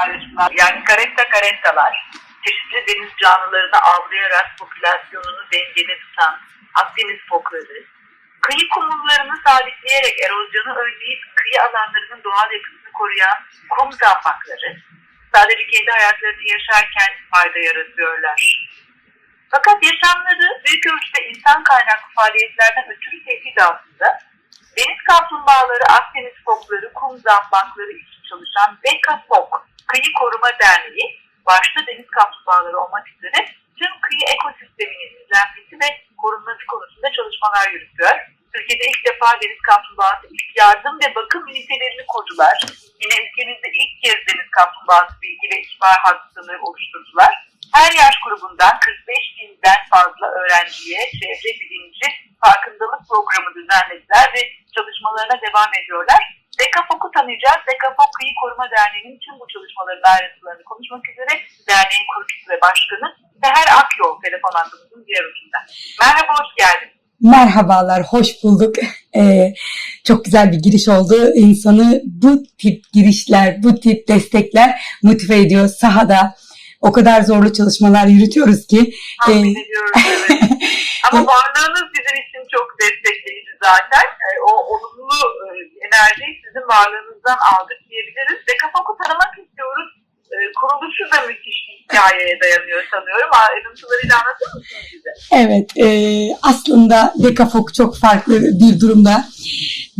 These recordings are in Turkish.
paylaşımlar. Yani karetta karettalar çeşitli deniz canlılarını avlayarak popülasyonunu dengede tutan Akdeniz fokları, kıyı kumullarını sabitleyerek erozyonu önleyip kıyı alanlarının doğal yapısını koruyan kum zambakları sadece kendi hayatlarını yaşarken fayda yaratıyorlar. Fakat yaşamları büyük ölçüde insan kaynaklı faaliyetlerden ötürü tehdit altında. Deniz kaplumbağaları, Akdeniz fokları, kum zambakları için çalışan Beka Fok Kıyı Koruma Derneği, başta deniz kaplumbağaları olmak üzere tüm kıyı ekosisteminin izlenmesi ve korunması konusunda çalışmalar yürütüyor. Türkiye'de ilk defa deniz kaplumbağası ilk yardım ve bakım ünitelerini kurdular. Yine ülkemizde ilk kez deniz kaplumbağası bilgi ve ihbar hattını oluşturdular. Her yaş grubundan 45 binden fazla öğrenciye çevre bilinci farkındalık programı düzenlediler ve çalışmalarına devam ediyorlar. Dekafok'u tanıyacağız. Dekafok Kıyı Koruma Derneği'nin tüm bu çalışmaların ayrıntılarını konuşmak üzere derneğin kurucusu ve başkanı Seher Akyol telefon hattımızın diğer ucunda. Merhaba, hoş geldin. Merhabalar, hoş bulduk. Ee, çok güzel bir giriş oldu. İnsanı bu tip girişler, bu tip destekler motive ediyor. Sahada o kadar zorlu çalışmalar yürütüyoruz ki. Tahmin e, ediyoruz evet. Ama varlığınız bizim için çok destekleyici zaten. E, o olumlu e, enerjiyi sizin varlığınızdan aldık diyebiliriz. Dekafok'u tanımak istiyoruz. E, kuruluşu da müthiş bir hikayeye dayanıyor sanıyorum. Ayrıntılarıyla anlatır mısınız bize? Evet, e, aslında Dekafok çok farklı bir durumda.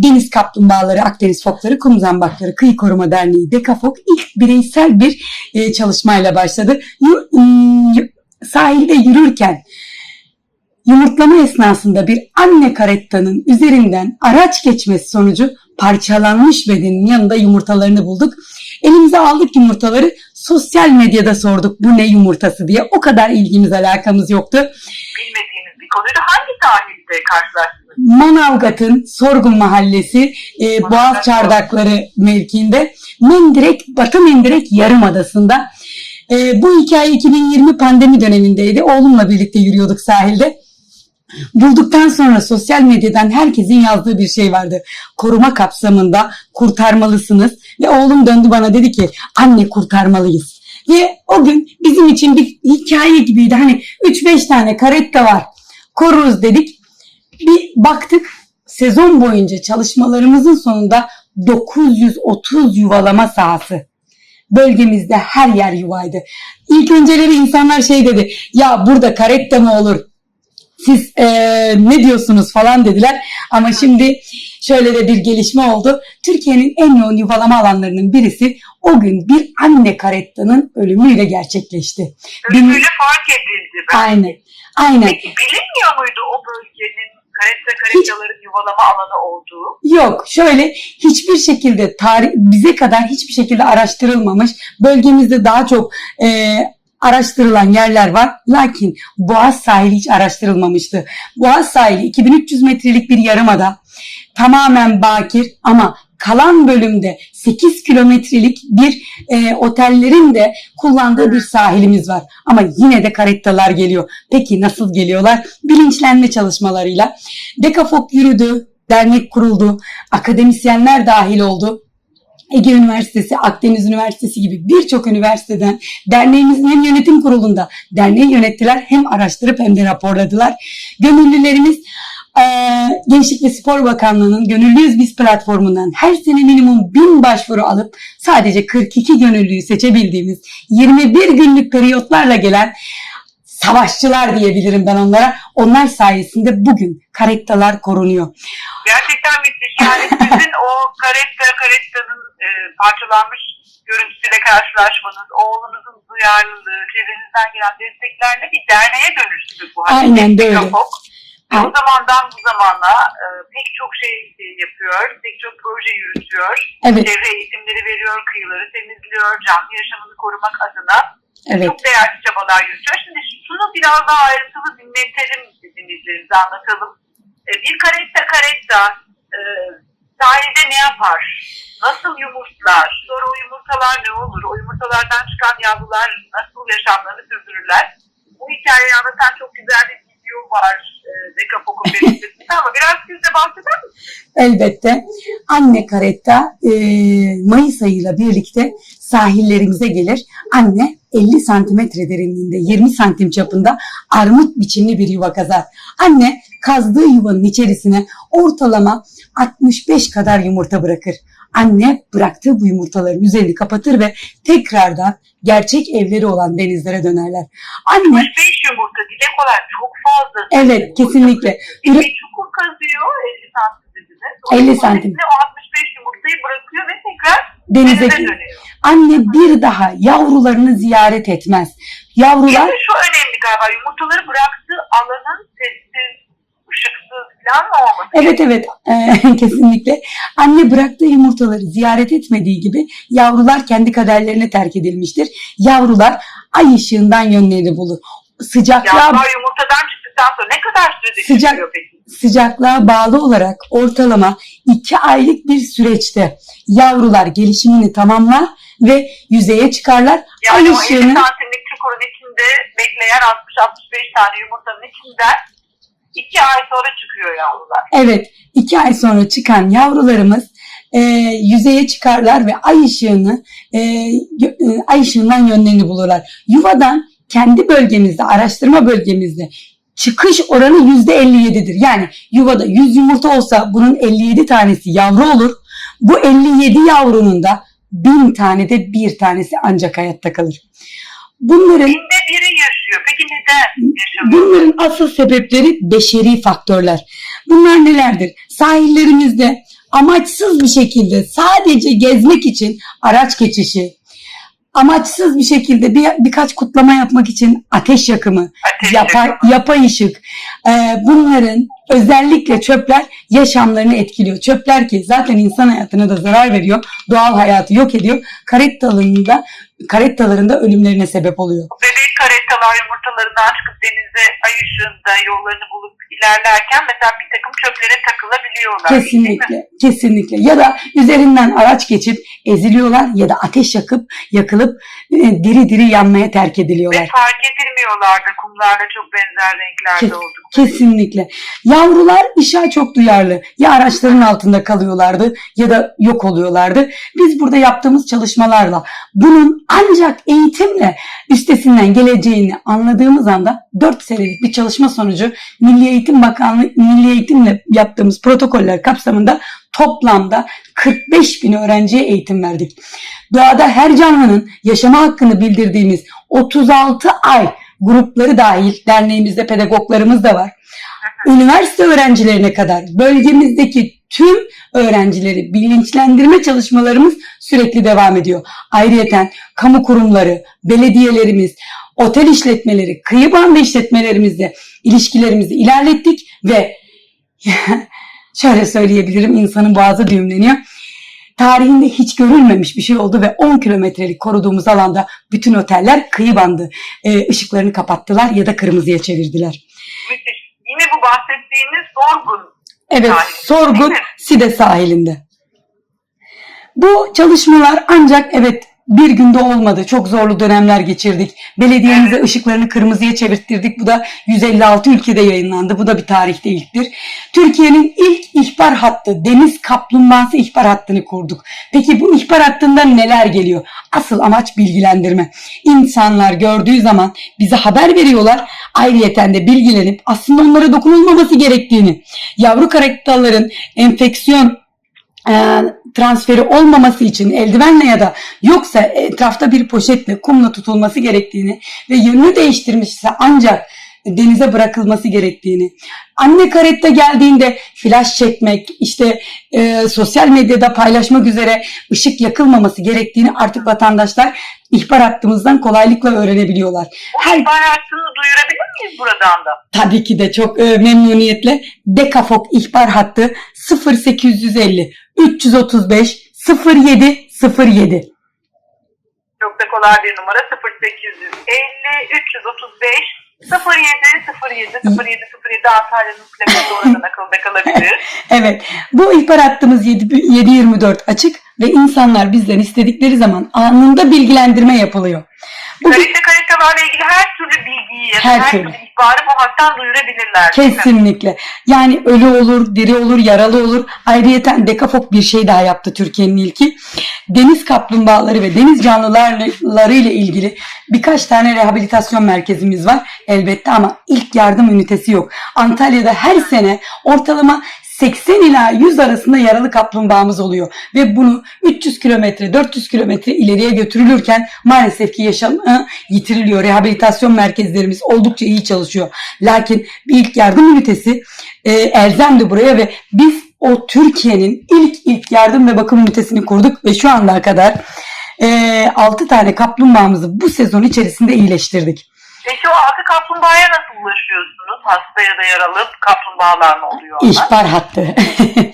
Deniz kaplumbağaları, Akdeniz fokları, kum zambakları, Kıyı Koruma Derneği Dekafok ilk bireysel bir e, çalışmayla başladı. Yu- sahilde yürürken yumurtlama esnasında bir anne karettanın üzerinden araç geçmesi sonucu parçalanmış bedenin yanında yumurtalarını bulduk. Elimize aldık yumurtaları sosyal medyada sorduk bu ne yumurtası diye. O kadar ilgimiz alakamız yoktu. Bilmediğiniz bir konuydu. Hangi tarihte karşılaştınız? Manavgat'ın Sorgun Mahallesi e, Boğaz Çardakları mevkiinde Mendirek, Batı Mendirek Yarımadası'nda. E, bu hikaye 2020 pandemi dönemindeydi. Oğlumla birlikte yürüyorduk sahilde. Bulduktan sonra sosyal medyadan herkesin yazdığı bir şey vardı. Koruma kapsamında kurtarmalısınız. Ve oğlum döndü bana dedi ki anne kurtarmalıyız. Ve o gün bizim için bir hikaye gibiydi. Hani 3-5 tane karetta var. Koruruz dedik bir baktık sezon boyunca çalışmalarımızın sonunda 930 yuvalama sahası. Bölgemizde her yer yuvaydı. İlk önceleri insanlar şey dedi. Ya burada karette mi olur? Siz eee, ne diyorsunuz falan dediler. Ama şimdi şöyle de bir gelişme oldu. Türkiye'nin en yoğun yuvalama alanlarının birisi o gün bir anne karettanın ölümüyle gerçekleşti. Ölümüyle fark edildi. Ben- Aynen. Aynen. Peki bilinmiyor muydu o bölgenin karetta karettaların yuvalama alanı olduğu? Yok şöyle hiçbir şekilde tarih bize kadar hiçbir şekilde araştırılmamış. Bölgemizde daha çok e, araştırılan yerler var. Lakin Boğaz sahili hiç araştırılmamıştı. Boğaz sahili 2300 metrelik bir yarımada tamamen bakir ama kalan bölümde 8 kilometrelik bir e, otellerin de kullandığı bir sahilimiz var. Ama yine de karettalar geliyor. Peki nasıl geliyorlar? Bilinçlenme çalışmalarıyla. Dekafok yürüdü, dernek kuruldu, akademisyenler dahil oldu. Ege Üniversitesi, Akdeniz Üniversitesi gibi birçok üniversiteden derneğimizin hem yönetim kurulunda derneği yönettiler hem araştırıp hem de raporladılar. Gönüllülerimiz eee, Gençlik ve Spor Bakanlığı'nın Gönüllüyüz Biz platformundan her sene minimum 1000 başvuru alıp sadece 42 gönüllüyü seçebildiğimiz 21 günlük periyotlarla gelen savaşçılar diyebilirim ben onlara. Onlar sayesinde bugün karettalar korunuyor. Gerçekten. Yani sizin o karetta karettanın e, parçalanmış görüntüsüyle karşılaşmanız, oğlunuzun duyarlılığı, çevrenizden gelen desteklerle bir derneğe dönüştü bu. Aynen de öyle. Dekafok. Ve O Aynen. zamandan bu zamana e, pek çok şey e, yapıyor, pek çok proje yürütüyor. Evet, Çevre eğitimleri veriyor, kıyıları temizliyor, canlı yaşamını korumak adına evet. çok değerli çabalar yürütüyor. Şimdi şunu biraz daha ayrıntılı dinletelim dinleyicilerimize anlatalım. E, bir karetta karetta sahilde ne yapar? Nasıl yumurtlar? Sonra o yumurtalar ne olur? O yumurtalardan çıkan yavrular nasıl yaşamlarını sürdürürler? Bu hikayeyi anlatan çok güzel bir video var e, Dekapok'un belirtmesinde ama biraz siz de bahseder misiniz? Elbette anne karetta e, Mayıs ayıyla birlikte sahillerimize gelir. Anne 50 santimetre derinliğinde 20 santim çapında armut biçimli bir yuva kazar. Anne kazdığı yuvanın içerisine ortalama 65 kadar yumurta bırakır. Anne bıraktığı bu yumurtaların üzerini kapatır ve tekrardan gerçek evleri olan denizlere dönerler. Anne 5 yumurta dile kolay çok fazla. evet kesinlikle Bir, Üre- çukur kazıyor 50 santim dediniz. O 50 çukurun santim. içine O 65 yumurtayı bırakıyor ve tekrar denize denize dönüyor. Anne bir daha yavrularını ziyaret etmez. Yavrular de şu önemli galiba yumurtaları sessiz, ışıksız falan mı olması? Evet evet eee, kesinlikle. Anne bıraktığı yumurtaları ziyaret etmediği gibi yavrular kendi kaderlerine terk edilmiştir. Yavrular ay ışığından yönlerini bulur. Sıcaklığa, Yavrular yumurtadan çıktıktan sonra ne kadar sürede Sıcak- peki? sıcaklığa bağlı olarak ortalama 2 aylık bir süreçte yavrular gelişimini tamamlar ve yüzeye çıkarlar. Yani ay o 50 ışığını santimlik çukurun içinde bekleyen 60-65 tane yumurtanın içinden 2 ay sonra çıkıyor yavrular. Evet, iki ay sonra çıkan yavrularımız e, yüzeye çıkarlar ve ay ışığını e, e, ay ışığından yönlerini bulurlar. Yuvadan kendi bölgemizde, araştırma bölgemizde çıkış oranı yüzde 57'dir. Yani yuvada 100 yumurta olsa bunun 57 tanesi yavru olur. Bu 57 yavrunun da 1000 tane de bir tanesi ancak hayatta kalır. Bunların Binde biri yaşıyor. Peki neden yaşamıyor? Bunların asıl sebepleri beşeri faktörler. Bunlar nelerdir? Sahillerimizde amaçsız bir şekilde sadece gezmek için araç geçişi, amaçsız bir şekilde bir, birkaç kutlama yapmak için ateş yakımı, Ateş yapay, yakımı. yapay ışık. Ee, bunların özellikle çöpler yaşamlarını etkiliyor. Çöpler ki zaten insan hayatına da zarar veriyor. Doğal hayatı yok ediyor. Karettalarında, karettalarında ölümlerine sebep oluyor. Bebek çıkıp denize ay ışığında yollarını bulup ilerlerken mesela bir takım çöplere takılabiliyorlar. Kesinlikle, kesinlikle. Ya da üzerinden araç geçip eziliyorlar ya da ateş yakıp yakılıp e, diri diri yanmaya terk Ve ediliyorlar. fark edilmiyorlardı. Kumlarla çok benzer renklerde Kes- olduk. Kesinlikle. Yavrular ışığa çok duyarlı. Ya araçların altında kalıyorlardı ya da yok oluyorlardı. Biz burada yaptığımız çalışmalarla bunun ancak eğitimle üstesinden geleceğini anladığımız anda 4 senelik bir çalışma sonucu Milli Eğitim Bakanlığı Milli Eğitimle yaptığımız protokoller kapsamında toplamda 45 bin öğrenciye eğitim verdik. Doğada her canlının yaşama hakkını bildirdiğimiz 36 ay grupları dahil derneğimizde pedagoglarımız da var. Üniversite öğrencilerine kadar bölgemizdeki tüm öğrencileri bilinçlendirme çalışmalarımız sürekli devam ediyor. Ayrıyeten kamu kurumları, belediyelerimiz, otel işletmeleri, kıyı bandı işletmelerimizle ilişkilerimizi ilerlettik ve şöyle söyleyebilirim insanın boğazı düğümleniyor. Tarihinde hiç görülmemiş bir şey oldu ve 10 kilometrelik koruduğumuz alanda bütün oteller kıyı bandı e, ışıklarını kapattılar ya da kırmızıya çevirdiler. Müthiş. Yine bu bahsettiğiniz sorgun. Evet, Sahil, Sorgun? Side sahilinde. Bu çalışmalar ancak evet bir günde olmadı. Çok zorlu dönemler geçirdik. Belediyemize ışıklarını kırmızıya çevirttirdik. Bu da 156 ülkede yayınlandı. Bu da bir tarihte ilktir. Türkiye'nin ilk ihbar hattı, deniz kaplumbağası ihbar hattını kurduk. Peki bu ihbar hattından neler geliyor? Asıl amaç bilgilendirme. İnsanlar gördüğü zaman bize haber veriyorlar. Ayrıyeten de bilgilenip aslında onlara dokunulmaması gerektiğini, yavru karakterlerin enfeksiyon e, transferi olmaması için eldivenle ya da yoksa etrafta bir poşetle kumla tutulması gerektiğini ve yönünü değiştirmişse ancak denize bırakılması gerektiğini. Anne karette geldiğinde flash çekmek, işte e, sosyal medyada paylaşmak üzere ışık yakılmaması gerektiğini artık vatandaşlar ihbar hattımızdan kolaylıkla öğrenebiliyorlar. Her- ihbar hattını duyurabilir miyiz buradan da? Tabii ki de çok e, memnuniyetle Dekafok ihbar hattı 0850 335 0707. Çok da kolay bir numara 0850 335 07 07 07 07 Antalya'nın plakası oradan akılda kalabilir. Evet bu ihbar hattımız 7, 724 açık ve insanlar bizden istedikleri zaman anında bilgilendirme yapılıyor. Karate karatalarla ilgili her türlü bilgiyi, Her her, türlü. türlü ihbarı bu hattan duyurabilirler. Kesinlikle. Yani ölü olur, diri olur, yaralı olur. Ayrıyeten Dekafok bir şey daha yaptı Türkiye'nin ilki. Deniz kaplumbağaları ve deniz canlıları ile ilgili birkaç tane rehabilitasyon merkezimiz var elbette ama ilk yardım ünitesi yok. Antalya'da her sene ortalama 80 ila 100 arasında yaralı kaplumbağamız oluyor ve bunu 300 kilometre 400 kilometre ileriye götürülürken maalesef ki yaşamı yitiriliyor. Rehabilitasyon merkezlerimiz oldukça iyi çalışıyor. Lakin bir ilk yardım ünitesi e, elzemdi buraya ve biz o Türkiye'nin ilk ilk yardım ve bakım ünitesini kurduk ve şu ana kadar e, 6 tane kaplumbağamızı bu sezon içerisinde iyileştirdik. Peki o altı kaplumbağaya nasıl ulaşıyorsunuz? Hasta ya da yaralı kaplumbağalar mı oluyor? onlar? İhbar hattı.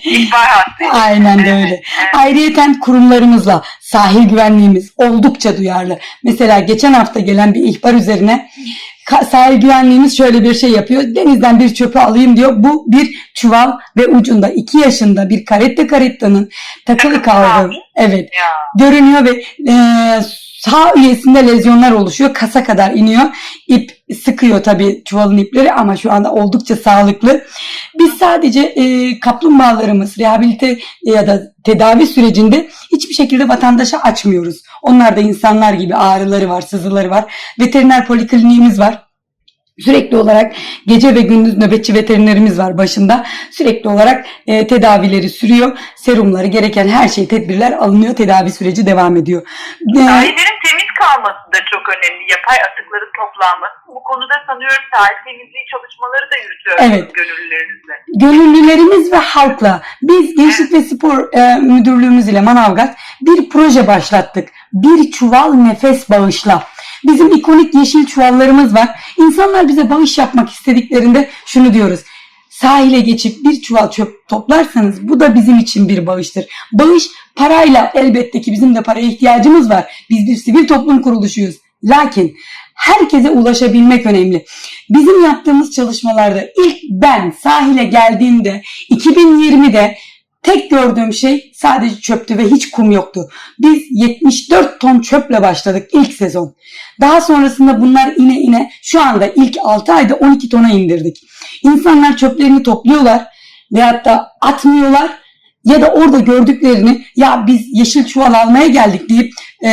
İhbar hattı. Aynen de öyle. evet. Ayrıyeten kurumlarımızla sahil güvenliğimiz oldukça duyarlı. Mesela geçen hafta gelen bir ihbar üzerine sahil güvenliğimiz şöyle bir şey yapıyor. Denizden bir çöpü alayım diyor. Bu bir çuval ve ucunda 2 yaşında bir karette karettanın takılı kaldığı evet Ya. görünüyor ve e, sağ üyesinde lezyonlar oluşuyor. Kasa kadar iniyor. İp sıkıyor tabii çuvalın ipleri ama şu anda oldukça sağlıklı. Biz sadece e, kaplumbağalarımız rehabilite ya da tedavi sürecinde hiçbir şekilde vatandaşa açmıyoruz. Onlar da insanlar gibi ağrıları var, sızıları var. Veteriner polikliniğimiz var. Sürekli olarak gece ve gündüz nöbetçi veterinerimiz var başında. Sürekli olarak e, tedavileri sürüyor. Serumları gereken her şey tedbirler alınıyor. Tedavi süreci devam ediyor. E, Sahillerin temiz kalması da çok önemli. Yapay atıkların toplanması. Bu konuda sanıyorum sahil temizliği çalışmaları da yürütüyorsunuz Evet. gönüllülerinizle. gönüllülerimiz ve halkla biz Gençlik ve Spor e, Müdürlüğümüz ile Manavgat bir proje başlattık. Bir çuval nefes bağışla. Bizim ikonik yeşil çuvallarımız var. İnsanlar bize bağış yapmak istediklerinde şunu diyoruz. Sahile geçip bir çuval çöp toplarsanız bu da bizim için bir bağıştır. Bağış parayla elbette ki bizim de paraya ihtiyacımız var. Biz bir sivil toplum kuruluşuyuz. Lakin herkese ulaşabilmek önemli. Bizim yaptığımız çalışmalarda ilk ben sahile geldiğimde 2020'de tek gördüğüm şey sadece çöptü ve hiç kum yoktu. Biz 74 ton çöple başladık ilk sezon. Daha sonrasında bunlar ine ine şu anda ilk 6 ayda 12 tona indirdik. İnsanlar çöplerini topluyorlar veyahut da atmıyorlar ya da orada gördüklerini ya biz yeşil çuval almaya geldik deyip e,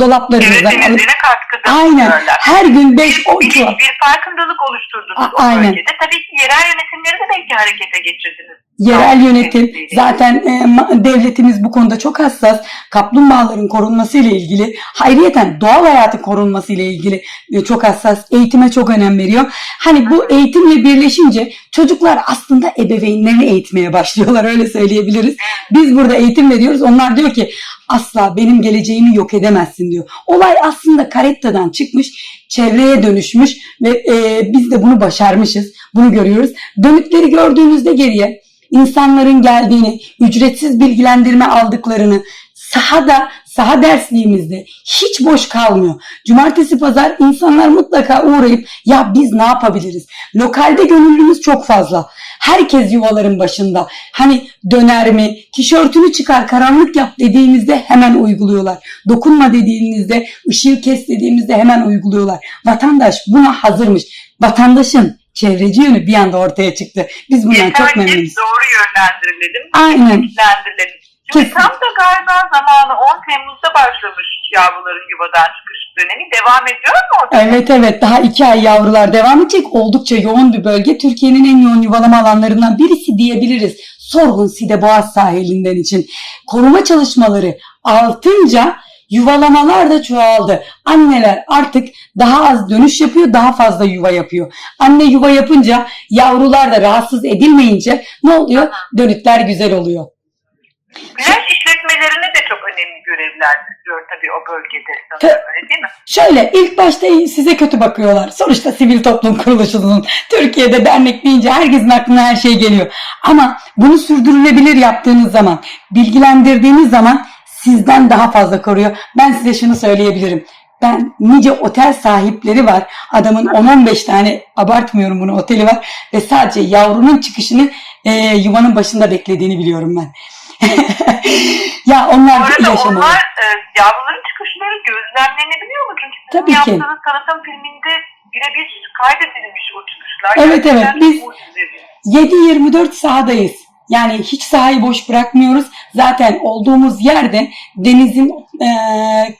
dolaplarımızdan alıp katkıda aynen her gün Bir, 5-10 bir, çuval. bir farkındalık oluşturdunuz A- o aynen. bölgede. Tabii ki yerel yönetimleri de belki harekete geçirdiniz. Yerel yönetim zaten e, devletimiz bu konuda çok hassas. Kaplumbağaların korunması ile ilgili, hayriyeten doğal hayatın korunması ile ilgili e, çok hassas. Eğitime çok önem veriyor. Hani bu eğitimle birleşince çocuklar aslında ebeveynlerini eğitmeye başlıyorlar öyle söyleyebiliriz. Biz burada eğitim veriyoruz. Onlar diyor ki asla benim geleceğimi yok edemezsin diyor. Olay aslında karettadan çıkmış, çevreye dönüşmüş ve e, biz de bunu başarmışız. Bunu görüyoruz. Dönükleri gördüğünüzde geriye insanların geldiğini, ücretsiz bilgilendirme aldıklarını, sahada, saha dersliğimizde hiç boş kalmıyor. Cumartesi pazar insanlar mutlaka uğrayıp ya biz ne yapabiliriz? Lokalde gönüllümüz çok fazla. Herkes yuvaların başında. Hani döner mi, tişörtünü çıkar, karanlık yap dediğimizde hemen uyguluyorlar. Dokunma dediğimizde, ışığı kes dediğimizde hemen uyguluyorlar. Vatandaş buna hazırmış. Vatandaşın çevreci yönü bir anda ortaya çıktı. Biz bundan Yeter çok memnunuz. doğru yönlendirilelim. Aynen. Bilinçlendirelim. Şimdi Kesin. tam da galiba zamanı 10 Temmuz'da başlamış yavruların yuvadan çıkış dönemi. Devam ediyor mu? Evet evet daha iki ay yavrular devam edecek. Oldukça yoğun bir bölge. Türkiye'nin en yoğun yuvalama alanlarından birisi diyebiliriz. Sorgun Side Boğaz sahilinden için. Koruma çalışmaları artınca yuvalamalar da çoğaldı. Anneler artık daha az dönüş yapıyor, daha fazla yuva yapıyor. Anne yuva yapınca yavrular da rahatsız edilmeyince ne oluyor? Dönütler güzel oluyor. Çok düşüyor tabii o bölgede sanırım öyle değil mi? Şöyle ilk başta size kötü bakıyorlar. Sonuçta sivil toplum kuruluşunun Türkiye'de dernek deyince herkesin aklına her şey geliyor. Ama bunu sürdürülebilir yaptığınız zaman, bilgilendirdiğiniz zaman sizden daha fazla koruyor. Ben size şunu söyleyebilirim. Ben nice otel sahipleri var. Adamın 10-15 tane abartmıyorum bunu oteli var ve sadece yavrunun çıkışını e, yuvanın başında beklediğini biliyorum ben. ya Bu onlar arada yaşamalı. onlar e, yavruların çıkışları gözlemlenebiliyor mu? Çünkü Tabii ki. yaptığınız tanıtım filminde birebir kaydedilmiş o çıkışlar. Evet, evet. Gerçekten Biz- mucizevi. 7-24 sahadayız. Yani hiç sahayı boş bırakmıyoruz. Zaten olduğumuz yerde denizin e,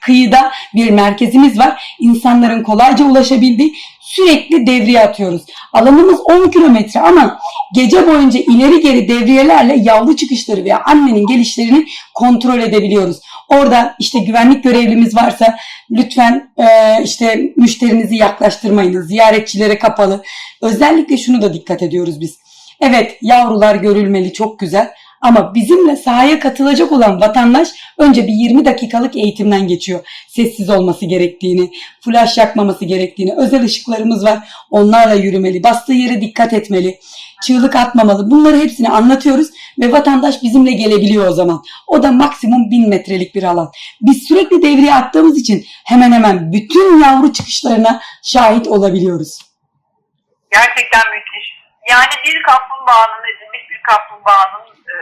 kıyıda bir merkezimiz var. İnsanların kolayca ulaşabildiği sürekli devriye atıyoruz. Alanımız 10 kilometre ama gece boyunca ileri geri devriyelerle yavru çıkışları veya annenin gelişlerini kontrol edebiliyoruz. Orada işte güvenlik görevlimiz varsa lütfen e, işte müşterinizi yaklaştırmayınız. Ziyaretçilere kapalı. Özellikle şunu da dikkat ediyoruz biz. Evet yavrular görülmeli çok güzel ama bizimle sahaya katılacak olan vatandaş önce bir 20 dakikalık eğitimden geçiyor. Sessiz olması gerektiğini, flash yakmaması gerektiğini, özel ışıklarımız var onlarla yürümeli, bastığı yere dikkat etmeli, çığlık atmamalı. Bunları hepsini anlatıyoruz ve vatandaş bizimle gelebiliyor o zaman. O da maksimum 1000 metrelik bir alan. Biz sürekli devriye attığımız için hemen hemen bütün yavru çıkışlarına şahit olabiliyoruz. Gerçekten müthiş. Yani bir kaplumbağanın, edilmiş bir kaplumbağanın e,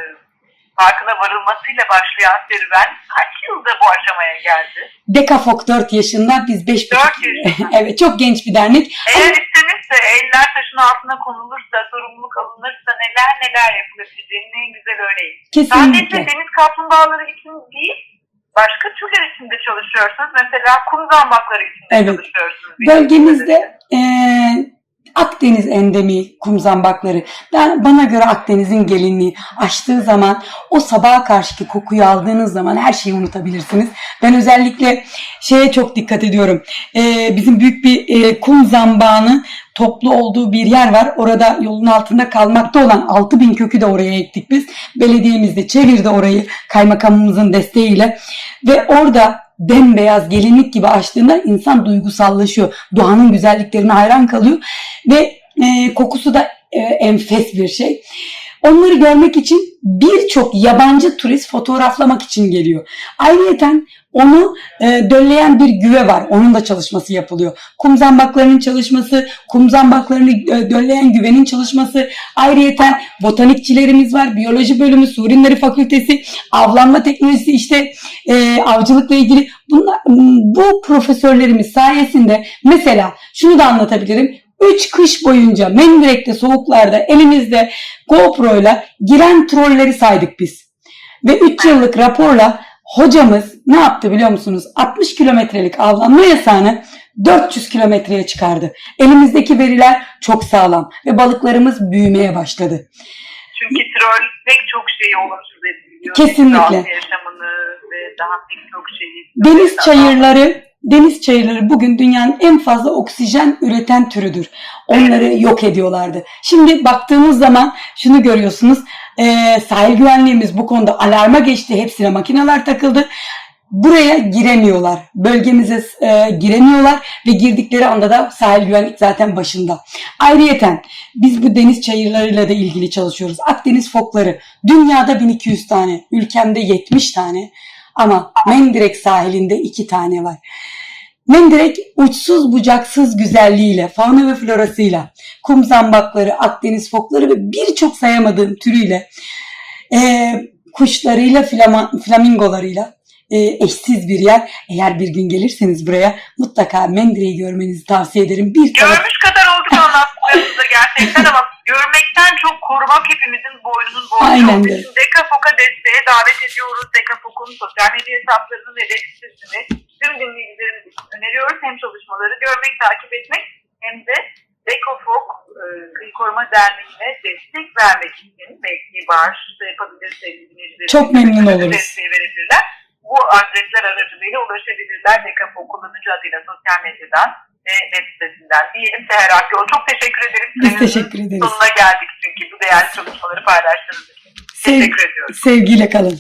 farkına varılmasıyla başlayan serüven kaç yılda bu aşamaya geldi? Dekafok 4 yaşında biz 5 Dört yaşında. evet çok genç bir dernek. Eğer istenirse, eller taşın altına konulursa, sorumluluk alınırsa neler neler yapılabileceğinin en güzel örneği. Sadece Kesinlikle. deniz kaplumbağaları için değil, başka türler için de çalışıyorsunuz. Mesela kum zambakları için de Evet. çalışıyorsunuz. Bölgemizde eee, Akdeniz endemi kum zambakları. Ben, bana göre Akdeniz'in gelinliği açtığı zaman o sabaha karşıki kokuyu aldığınız zaman her şeyi unutabilirsiniz. Ben özellikle şeye çok dikkat ediyorum. Eee, bizim büyük bir eee, kum zambağını toplu olduğu bir yer var. Orada yolun altında kalmakta olan 6000 kökü de oraya ektik biz. Belediyemiz de çevirdi orayı kaymakamımızın desteğiyle. Ve orada bembeyaz gelinlik gibi açtığında insan duygusallaşıyor. Doğanın güzelliklerine hayran kalıyor. Ve e, kokusu da e, enfes bir şey. Onları görmek için birçok yabancı turist fotoğraflamak için geliyor. Ayrıyeten onu e, dölleyen bir güve var. Onun da çalışması yapılıyor. Kum zambaklarının çalışması, kum zambaklarını e, dölleyen güvenin çalışması. Ayrıyeten botanikçilerimiz var. Biyoloji bölümü, su ürünleri fakültesi, avlanma teknolojisi işte e, avcılıkla ilgili. Bunlar, bu profesörlerimiz sayesinde mesela şunu da anlatabilirim. 3 kış boyunca Mendirek'te soğuklarda elimizde GoPro'yla giren trolleri saydık biz. Ve 3 yıllık raporla hocamız ne yaptı biliyor musunuz? 60 kilometrelik avlanma yasağını 400 kilometreye çıkardı. Elimizdeki veriler çok sağlam ve balıklarımız büyümeye başladı. Çünkü troll pek çok şeyi olumsuz etkiliyor. Kesinlikle. Denizaltı yaşamını ve daha pek çok şeyi. Deniz çayırları Deniz çayırları bugün dünyanın en fazla oksijen üreten türüdür. Onları yok ediyorlardı. Şimdi baktığımız zaman şunu görüyorsunuz. eee, sahil güvenliğimiz bu konuda alarma geçti. Hepsine makineler takıldı. Buraya giremiyorlar. Bölgemize eee, giremiyorlar ve girdikleri anda da sahil güvenlik zaten başında. Ayrıyeten biz bu deniz çayırlarıyla da ilgili çalışıyoruz. Akdeniz fokları dünyada 1200 tane, ülkemde 70 tane. Ama Mendirek sahilinde iki tane var. Mendirek uçsuz bucaksız güzelliğiyle, fauna ve florasıyla, kum zambakları, Akdeniz fokları ve birçok sayamadığım türüyle, eee, kuşlarıyla, flamingolarıyla eee, eşsiz bir yer. Eğer bir gün gelirseniz buraya mutlaka Mendirek'i görmenizi tavsiye ederim. Bir taraf Görmüş kadar olduk anlattıklarınızda gerçekten ama görmekten çok korumak hepimizin boynunun borcu. Olduğu için Dekafok'a desteğe davet ediyoruz. Dekafok'un sosyal medya hesaplarını ve web sitesini tüm dinleyicilerimiz öneriyoruz. Hem çalışmaları görmek, takip etmek hem de Dekafok e, Kıyı Koruma Derneği'ne destek vermek için belki bağış da yapabilir sevgili dinleyicilerimiz. Çok memnun oluruz. Desteği verebilirler. Bu adresler aracılığıyla ulaşabilirler. Dekafok kullanıcı adıyla sosyal medyadan ve web sitesinden diyelim Seher Akyol. Çok teşekkür ederim. biz Sürenizin teşekkür ederiz. Sonuna geldik çünkü bu değerli çalışmaları paylaştığınız için. Sev- Teşekkür ediyorum. sevgiyle kalın.